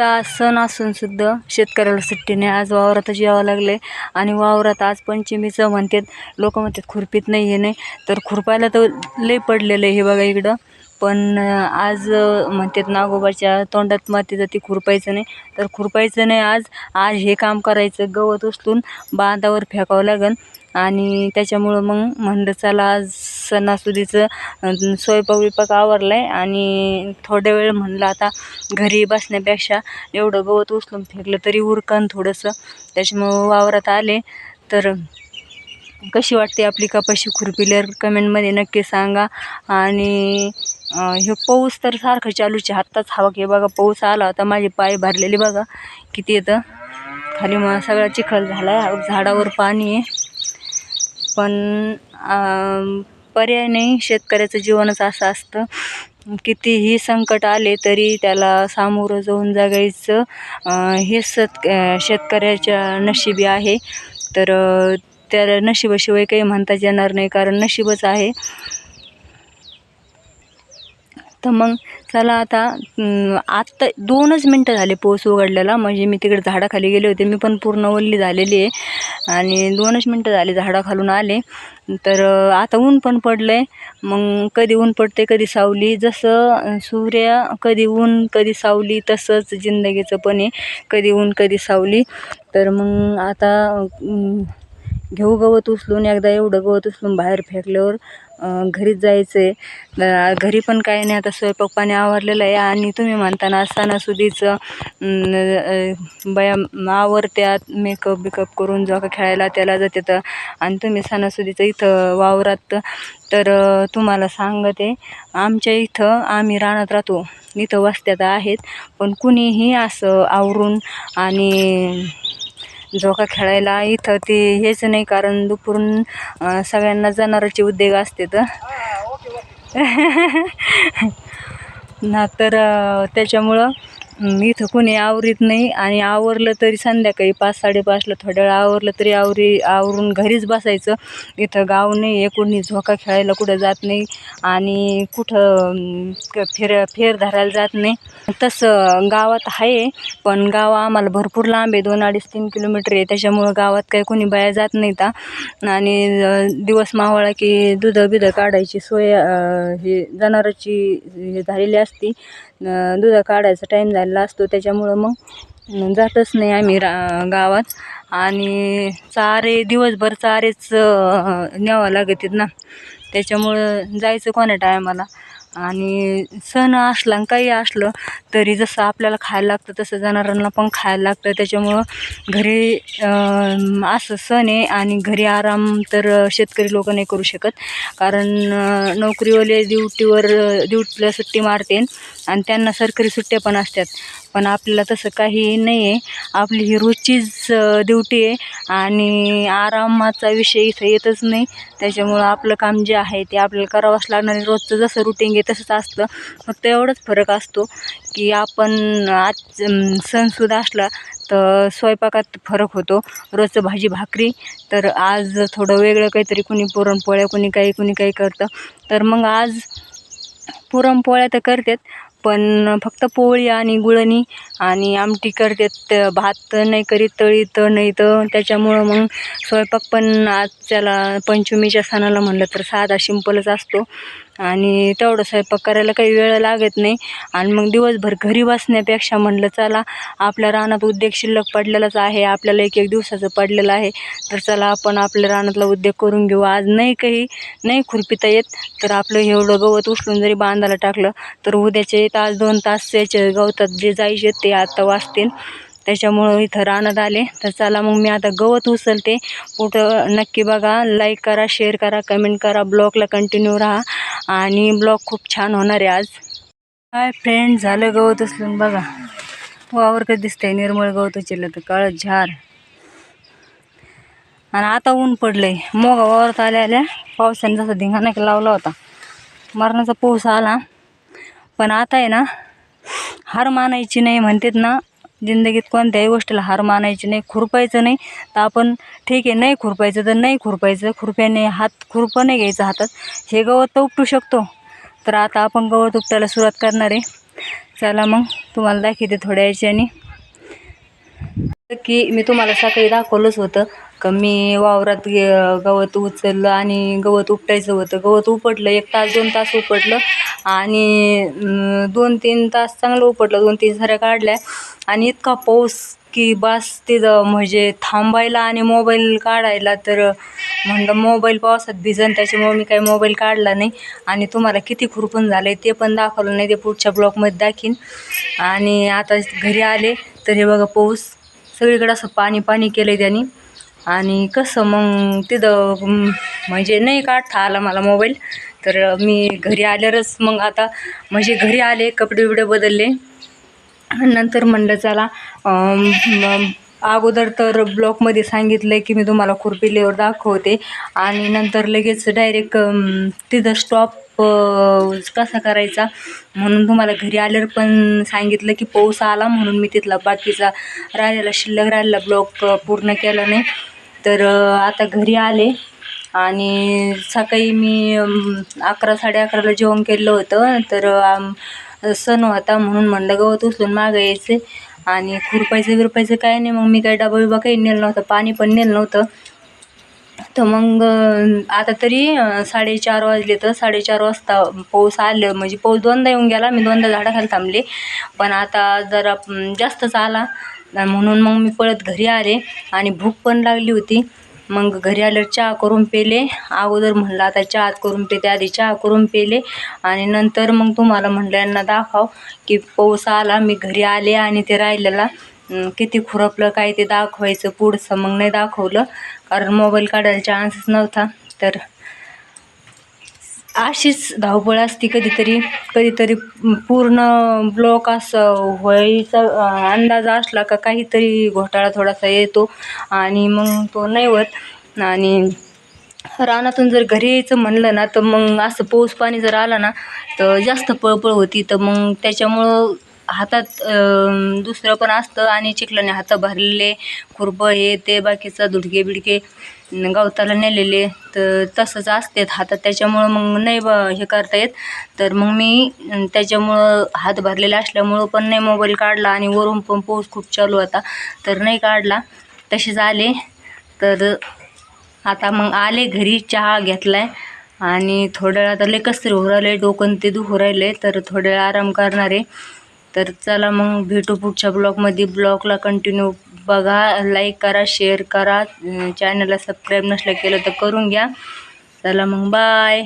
आता सण असून सुद्धा शेतकऱ्याला सुट्टी नाही आज वावरातच यावं लागले आणि वावरात आज पंचमीचं म्हणतात लोक म्हणतात खुरपीत नाही हे नाही. तर खुरपायला तर लई पडलेलं आहे हे बघा इकडं. पण आज म्हणतात नागोबाच्या तोंडात माती जाती खुरपायचं नाही. तर खुरपायचं नाही आज. आज हे काम करायचं गवत उचलून बांधावर फेकावं लागेल आणि त्याच्यामुळं मग म्हणलं चला आज सणासुदीचं स्वयंपाक बिपाक आवरला आहे आणि थोड्या वेळ म्हणलं आता घरी बसण्यापेक्षा एवढं गवत उचलून फेकलं तरी उरकन थोडंसं. त्याच्यामुळं वावरात आले. तर कशी वाटते आपली कपाशी खुरपिलर? कमेंटमध्ये नक्की सांगा. आणि हे पाऊस तर सारखं चालूचे. हाताच हवा की बघा पाऊस आला होता. माझे पाय भरलेले बघा. किती येतं? खाली मग सगळा चिखल झाला. आहे झाडावर पाणी आहे. पण पर्याय नाही. शेतकऱ्याचं जीवनच असं असतं. कितीही संकट आले तरी त्याला सामोरं जाऊन जगायचं हे सत शेतकऱ्याच्या नशिबी आहे. तर त्याला त्या नशिबाशिवाय काही म्हणताच येणार नाही कारण नशीबच आहे. तर मग चला आता आत्ता दोनच मिनटं झाले पोस उघडलेला. म्हणजे मी तिकडे झाडाखाली गेले होते. मी पण पूर्ण वल्ली झालेली आहे. आणि दोनच मिनटं झाले झाडाखालून आले. तर आता ऊन पण पडलं आहे मग कधी ऊन पडते कधी सावली. जसं सूर्य कधी ऊन कधी सावली तसंच जिंदगीचं पण आहे. कधी ऊन कधी सावली. तर मग आता घेऊ गवत उचलून. एकदा एवढं गवत उचलून बाहेर फेकल्यावर घरीच जायचं आहे घरी पण काही नाही आता स्वयंपाक पाणी आवरलेलं आहे आणि तुम्ही म्हणताना सणासुदीचं अं, बया आवरत्यात मेकअप बिकअप करून जो खेळायला त्याला जाते तर. आणि तुम्ही सणासुदीचं इथं वावरात तर तुम्हाला सांगते आमच्या इथं आम्ही रानात राहतो. इथं वस्त्यात आहेत पण कुणीही असं आवरून आणि झोका खेळायला इथं ते हेच नाही कारण दुपारून सगळ्यांना जनावरांचे उद्योग असते तर ना तर त्याच्यामुळं इथं कोणी आवरीत नाही. आणि आवरलं तरी संध्याकाळी पाच साडेपाचला थोड्या वेळ आवरलं तरी आवरी आवरून घरीच बसायचं. इथं गाव नाही आहे कोणी झोका खेळायला कुठं जात नाही. आणि कुठं फेर फेर धरायला जात नाही. तसं गावात आहे पण गाव आम्हाला भरपूर लांब आहे. दोन अडीच तीन किलोमीटर आहे. त्याच्यामुळं गावात काही कोणी बाया जात नाही ता आणि दिवस मावळा की दुधं बिधं काढायची सोय हे जनावरांची हे झालेली असती. अं, दुधं काढायचा टाईम झालेला असतो. त्याच्यामुळं मग जातच नाही आम्ही रा गावात. आणि चारे दिवसभर चारेच न्यावं लागतात ना. त्याच्यामुळं जायचं कोण्या टायमाला आणि सण असला आणि काही असलं तरी जसं आपल्याला खायला लागतं तसं जनावरांना पण खायला लागतं. त्याच्यामुळं घरी असं सण आहे आणि घरी आराम तर शेतकरी लोक नाही करू शकत. कारण नोकरीवाले ड्युटीवर ड्युटीला सुट्टी मारते आणि त्यांना सरकारी सुट्ट्या पण असतात. पण आपल्याला तसं काही नाही आहे. आपली ही रोजचीच ड्युटी आहे आणि आरामाचा विषय इथं येतच नाही. त्याच्यामुळं आपलं काम जे आहे ते आपल्याला करावंच लागणार आहे. रोजचं जसं रुटीन आहे तसंच असतं. फक्त एवढंच फरक असतो की आपण आज सणसुद्धा असला तर स्वयंपाकात फरक होतो. रोजचं भाजी भाकरी तर आज थोडं वेगळं काहीतरी कुणी पुरणपोळ्या कुणी काही कुणी काही करतं. तर मग आज पुरणपोळ्या तर करतात पण फक्त पोळी आणि गुळणी आणि आमटी करतात. भात नाही करीत तळीत नाही. तर त्याच्यामुळं मग स्वयंपाक पण आज त्याला पंचमीच्या सणाला म्हणलं तर साधा सिंपलच असतो. आणि तेवढं स्वयंपाक करायला काही वेळ लागत नाही. आणि मग दिवसभर घरी बसण्यापेक्षा म्हणलं चला आपल्या रानात उद्योग शिल्लक पडलेलाच आहे आपल्याला एक एक दिवसाचं पडलेलं आहे. तर चला आपण आपल्या रानातला उद्योग करून घेऊ. आज नाही काही नाही खुरपिता येत. तर आपलं एवढं गवत उचलून जरी बांधायला टाकलं तर उद्याचे तास दोन तास याचे गवतात जे जायचे ते आता वाचतील. त्याच्यामुळं इथं रानात आले. तर चला मग मी आता गवत उचलते. कुठं नक्की बघा लाईक करा शेअर करा कमेंट करा ब्लॉगला कंटिन्यू राहा. आणि ब्लॉग खूप छान होणार आहे आज. हाय फ्रेंड झालं गवत उचलून बघा. वावर कसं दिसतंय? निर्मळ गवत उचललं तर काळं झार आणि आता ऊन पडलंय. मोगा वावरत आल्या आल्या पावसाने जसा धिंगाणा लावला होता. मरणाचा पाऊस आला. पण आता आहे ना हार मानायची नाही म्हणतात ना. जिंदगीत कोणत्याही गोष्टीला हार मानायची नाही खुरपायचं नाही. तर आपण ठीक आहे नाही खुरपायचं तर नाही खुरपायचं. खुरप्याने हात खुरपं नाही घ्यायचं हातात. हे गवत तर उपटू शकतो. तर आता आपण गवत उपटायला सुरुवात करणार आहे. चला मग तुम्हाला दाखवते थोड्या याच्याने. की मी तुम्हाला सकाळी दाखवलंच होतं. का मी वावरात गे- गवत उचललं आणि गवत उपटायचं होतं. गवत उपटलं एक तास दोन तास उपटलं आणि दोन तीन तास चांगलं उपटलं. दोन तीन साऱ्या काढल्या आणि इतका पाऊस की बस तिथं म्हणजे थांबायला आणि मोबाईल काढायला तर म्हणलं मोबाईल पावसात भिजन त्याच्यामुळे मी काही मोबाईल काढला नाही. आणि तुम्हाला किती खुरपून झालं आहे ते पण दाखवलं नाही ते पुढच्या ब्लॉकमध्ये दाखीन. आणि आता घरी आले तर हे बघा पाऊस. सगळीकडे असं पाणी पाणी केलं आहे त्यांनी. आणि कसं मग तिथं म्हणजे नाही काढता आला मला मोबाईल तर मी घरी आल्यावरच मग आता म्हणजे घरी आले कपडे बिपडे बदलले. नंतर म्हणलं चला अगोदर तर ब्लॉकमध्ये सांगितलं की मी तुम्हाला खुरपिलेवर दाखवते. आणि नंतर लगेच डायरेक्ट तिथं स्टॉप कसा करायचा? म्हणून तुम्हाला घरी आल्यावर पण सांगितलं की पाऊस आला म्हणून मी तिथला बाकीचा राहिलेला शिल्लक राहिलेला ब्लॉक पूर्ण केला नाही. तर आता घरी आले आणि सकाळी मी अकरा साडे अकराला जेवण केलं होतं. तर सण होता म्हणून म्हणलं गवत उचलून मागं यायचे. आणि खुरपायचं बिरपायचं काय नाही. मग मी काही डबा बिबा काही नेलं नव्हतं. पाणी पण नेलं नव्हतं. तर मग आता तरी साडेचार वाजले तर साडेचार वाजता पाऊस आलं. म्हणजे पाऊस दोनदा येऊन गेला. मी दोनदा झाडाखाली थांबले. पण आता जरा जास्तच आला. म्हणून मग मी पळत घरी आले आणि भूक पण लागली होती. मग घरी आल्यावर चहा करून पेले. अगोदर म्हणलं आता चहा करून पेते आधी चहा करून पेले. आणि नंतर मग तुम्हाला म्हणलं यांना दाखव की पाऊस आला. मी घरी आले आणि ते राहिलेला. किती खुरपलं काय ते दाखवायचं पुढचं. मग नाही दाखवलं कारण मोबाईल काढायला चान्सच नव्हता. तर अशीच धावपळ असती कधीतरी. कधीतरी पूर्ण ब्लॉक असं व्हायचा अंदाज असला का काहीतरी घोटाळा थोडासा येतो. आणि मग तो नाही होत. आणि रानातून जर घरी यायचं म्हणलं ना तर मग असं पाऊस पाणी जर आला ना तर जास्त पळपळ होती. तर मग त्याच्यामुळं हातात दुसरं पण असतं आणि चिखलाने हात भरलेले खुरपं हे ते बाकीचं दुडके बिडके गवताला नेलेले तर तसंच असते. हातात त्याच्यामुळं मग नाही ब हे करता येत. तर मग मी त्याच्यामुळं हात भरलेले असल्यामुळं पण नाही मोबाईल काढला आणि वरून पण पाऊस खूप चालू होता. तर नाही काढला. तसेच आले तर आता मग आले घरी चहा घेतलाय आणि थोड्या वेळ आता लय कसरी होऊ राहिले डोकं ते दुखू राहिले तर थोड्या वेळा आराम करणार. आहे तर चला मग भेटू पुढच्या ब्लॉगमध्ये. ब्लॉगला कंटिन्यू बघा लाईक करा शेअर करा. चॅनलला सबस्क्राईब नसलं केलं तर करून घ्या. चला मग बाय